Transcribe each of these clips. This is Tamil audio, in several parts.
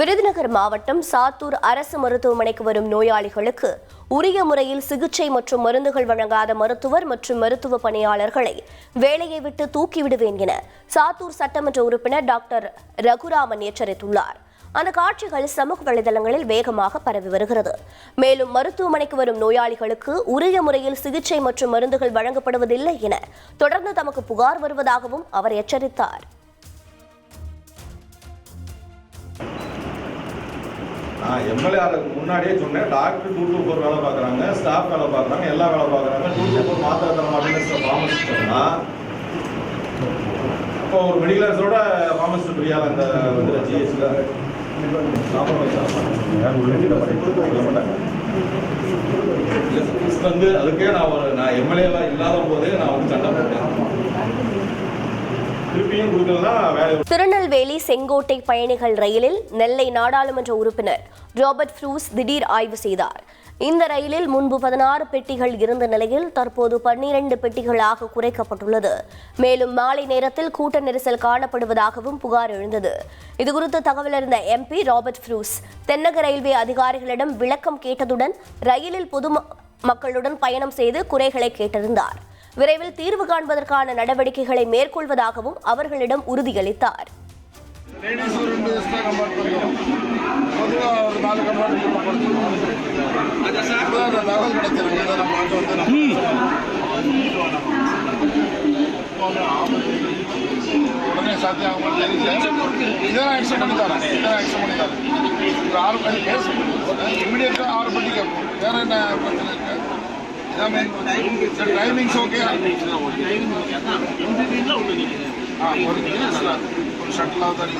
விருதுநகர் மாவட்டம் சாத்தூர் அரசு மருத்துவமனைக்கு வரும் நோயாளிகளுக்கு உரிய முறையில் சிகிச்சை மற்றும் மருந்துகள் வழங்காத மருத்துவர் மற்றும் மருத்துவ பணியாளர்களை வேலையை விட்டு தூக்கிவிடுவேன் என சாத்தூர் சட்டமன்ற உறுப்பினர் டாக்டர் ரகுராமன் எச்சரித்துள்ளார். அந்த காட்சிகள் சமூக வலைதளங்களில் வேகமாக பரவி வருகிறது. மேலும் மருத்துவமனைக்கு வரும் நோயாளிகளுக்கு உரிய முறையில் சிகிச்சை மற்றும் மருந்துகள் வழங்கப்படுவதில்லை என தொடர்ந்து தமக்கு புகார் வருவதாகவும் அவர் எச்சரித்தார். நான் எம்எல்ஏ ஆகிறதுக்கு முன்னாடியே சொன்னேன் டாக்டர் டூ டூ ஃபோர் வேலை பார்க்குறாங்க ஸ்டாஃப் வேலை பார்க்குறாங்க எல்லா வேலை பார்க்குறாங்க டூ டூ ஃபோர் மாத்திரை தர மாட்டேங்குது ஃபார்மசிஸ்ட் சொன்னால் இப்போ ஒரு மெடிக்கலர்ஸோட ஃபார்மசிஸ்ட் ஃப்ரீயாக அந்த வந்து ஜிஹெச்சில் வந்து அதுக்கே நான் ஒரு நான் எம்எல்ஏவாக இல்லாத போதே நான் வந்து சண்டை போட்டேன். திருநெல்வேலி செங்கோட்டை பயணிகள் ரயிலில் நெல்லை நாடாளுமன்ற உறுப்பினர் ராபர்ட் ஃப்ரூஸ் திடீர் ஆய்வு செய்தார். இந்த ரயிலில் முன்பு பதினாறு பெட்டிகள் இருந்த நிலையில் தற்போது பன்னிரண்டு பெட்டிகளாக குறைக்கப்பட்டுள்ளது. மேலும் மாலை நேரத்தில் கூட்ட நெரிசல் காணப்படுவதாகவும் புகார் எழுந்தது. இதுகுறித்து தகவல் அறிந்த எம்பி ராபர்ட் ஃப்ரூஸ் தென்னக ரயில்வே அதிகாரிகளிடம் விளக்கம் கேட்டதுடன் ரயிலில் பொது மக்களுடன் பயணம் செய்து குறைகளை கேட்டறிந்தார். விரைவில் தீர்வு காண்பதற்கான நடவடிக்கைகளை மேற்கொள்வதாகவும் அவர்களிடம் உறுதியளித்தார். உடனே சாத்தியம் பண்ணி தரேன் பண்ணி தரேன் ஒரு ஆறு மணி கேஸ் ஆறு மணிக்கு வேற என்ன பிரச்சனை இருக்கு? டைமிங்ஸ் ஓகே ஆ ஒரு ஷட்டிலாக தான்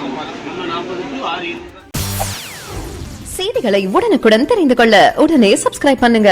செய்திகளை உடனுக்குடன் தெரிந்து கொள்ள உடனே சப்ஸ்கிரைப் பண்ணுங்க.